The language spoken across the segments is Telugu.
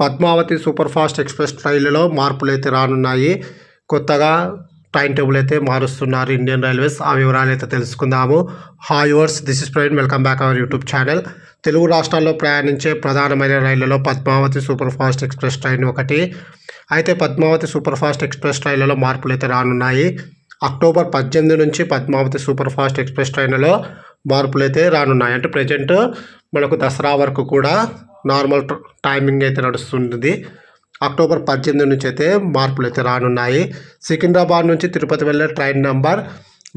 పద్మావతి సూపర్ ఫాస్ట్ ఎక్స్ప్రెస్ ట్రైన్లలో మార్పులు అయితే రానున్నాయి. కొత్తగా టైం టేబుల్ అయితే మారుస్తున్నారు ఇండియన్ రైల్వేస్. ఆ వివరాలు అయితే తెలుసుకుందాము. Hi verse this is Praveen. Welcome back our YouTube channel. Telugu రాష్ట్రాల్లో ప్రయాణించే ప్రధానమైన రైళ్ళలో Padmavathi super fast express train ఒకటి. అయితే పద్మావతి సూపర్ ఫాస్ట్ ఎక్స్ప్రెస్ ట్రైన్లలో మార్పులు అయితే రానున్నాయి. అక్టోబర్ పద్దెనిమిది నుంచి పద్మావతి సూపర్ ఫాస్ట్ ఎక్స్ప్రెస్ ట్రైన్లలో మార్పులు అయితే రానున్నాయి. అంటే ప్రజెంట్ మనకు దసరా వరకు కూడా నార్మల్ టైమింగ్ అయితే నడుస్తుంది అక్టోబర్ పద్దెనిమిది నుంచి అయితే మార్పులు అయితే రానున్నాయి. సికింద్రాబాద్ నుంచి తిరుపతి వెళ్ళే train number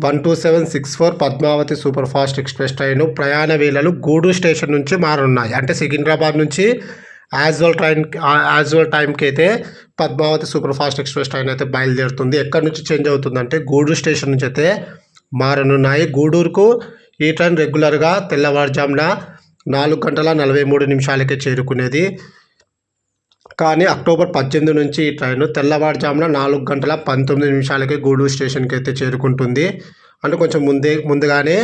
one two seven six four Padmavati super fast express train ప్రయాణ వేళలు గూడూరు స్టేషన్ నుంచి మారున్నాయి అంటే సికింద్రాబాద్ నుంచి యాజువల్ ట్రైన్ యాజువల్ టైంకి అయితే Padmavati super fast express train అయితే బయలుదేరుతుంది. ఎక్కడి నుంచి చేంజ్ అవుతుందంటే గూడూరు స్టేషన్ నుంచి అయితే మారనున్నాయి. గూడూరుకు ఈ ట్రైన్ రెగ్యులర్గా తెల్లవారుజామున నాలుగు గంటల నలభై మూడు నిమిషాలకే చేరుకునేది. కానీ అక్టోబర్ పద్దెనిమిది నుంచి ఈ ట్రైన్ తెల్లవారుజామున నాలుగు గంటల పంతొమ్మిది నిమిషాలకే గూడూరు స్టేషన్కి అయితే చేరుకుంటుంది. అంటే కొంచెం ముందే ముందుగానే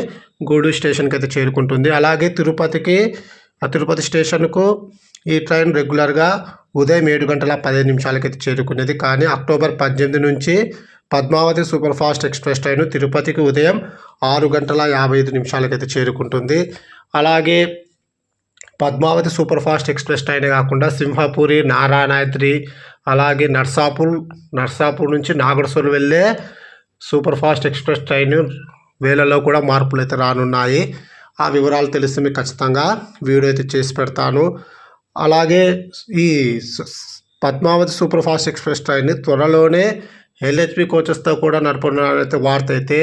గూడూరు స్టేషన్కి అయితే చేరుకుంటుంది. అలాగే తిరుపతికి ఆ తిరుపతి స్టేషన్కు ఈ ట్రైన్ రెగ్యులర్గా ఉదయం ఏడు గంటల పదిహేను నిమిషాలకైతే చేరుకునేది. కానీ అక్టోబర్ పద్దెనిమిది నుంచి Padmavati super fast express train తిరుపతికి ఉదయం ఆరు గంటల యాభై ఐదు నిమిషాలకైతే చేరుకుంటుంది. అలాగే Padmavati super fast express train కాకుండా సింహపురి నారాయణాద్రి అలాగే నర్సాపూర్ నర్సాపూర్ నుంచి నాగర్సోల్ వెళ్ళే సూపర్ ఫాస్ట్ ఎక్స్ప్రెస్ ట్రైన్ వేళల్లో కూడా మార్పులు అయితే రానున్నాయి. ఆ వివరాలు తెలిసి మీకు ఖచ్చితంగా వీడియో అయితే చేసి పెడతాను. అలాగే ఈ Padmavathi super fast express train త్వరలోనే ఎల్హెచ్పి కోచెస్తో కూడా నడపనున్నైతే వార్త అయితే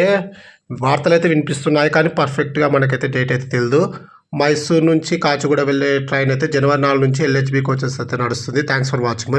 వార్తలు అయితే వినిపిస్తున్నాయి కానీ పర్ఫెక్ట్గా మనకైతే డేట్ అయితే తెలియదు మైసూర్ నుంచి కాచిగూడ వెళ్ళే ట్రైన్ అయితే జనవరి నాలుగు నుంచి ఎల్హెచ్బికి కోచెస్ అయితే నడుస్తుంది. Thanks for watching